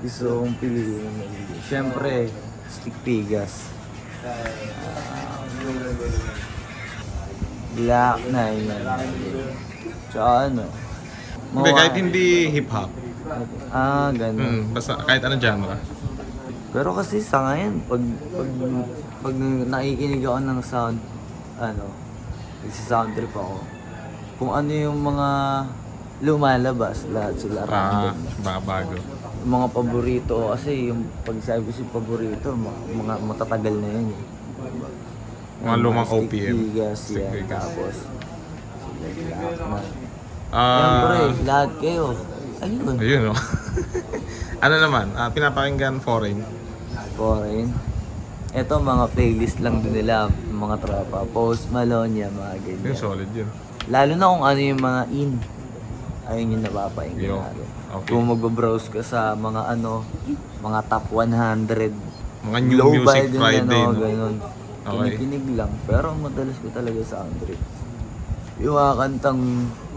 gusto kong piliin. Siyempre, stick pigas. Black na yan. Tsaka ano? Hindi, kahit hindi hip-hop. Ah, ganun. Hmm, basta kahit anong genre. Pero kasi sa ngayon, pag, pag, pag nakikinig ako ng sound, ano, nagsisound trip ako, kung ano yung mga lumalabas, lahat sila Ah, random. baka bago. Yung mga paborito ko kasi yung pag sabi ko si paborito, mga, mga matatagal na yun eh. Mga lumang Stick OPM. Bigas, Stick yan. Bigas. Tapos, na. Ah, Siyempre, lahat kayo. Ayun. ayun oh. ano naman, ah, pinapakinggan foreign. foreign. Ito mga playlist lang din nila, mga tropa. Post Malone yan, mga Yun, ganyan. solid yun. Lalo na kung ano yung mga in. Ayun yung napapainggan Yo, natin. okay. Kung magbabrowse ka sa mga ano, mga top 100. Mga new low music buy din, Friday, ano, no? ganun. Okay. Kinikinig lang. Pero ang madalas ko talaga sa trip. Yung mga kantang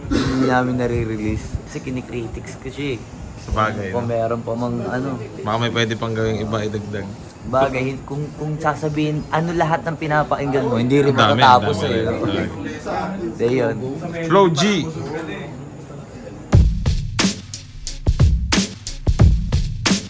hindi namin nare-release. Kasi kinikritics ko siya eh. Sa bagay, Kung no? meron pa mang ano, Baka may pwede pang gawing iba idagdag. Bagay, kung kung sasabihin ano lahat ng pinapakinggan mo, hindi rin Ang dami, matatapos dami. eh. no? Okay. So yun. Flow G,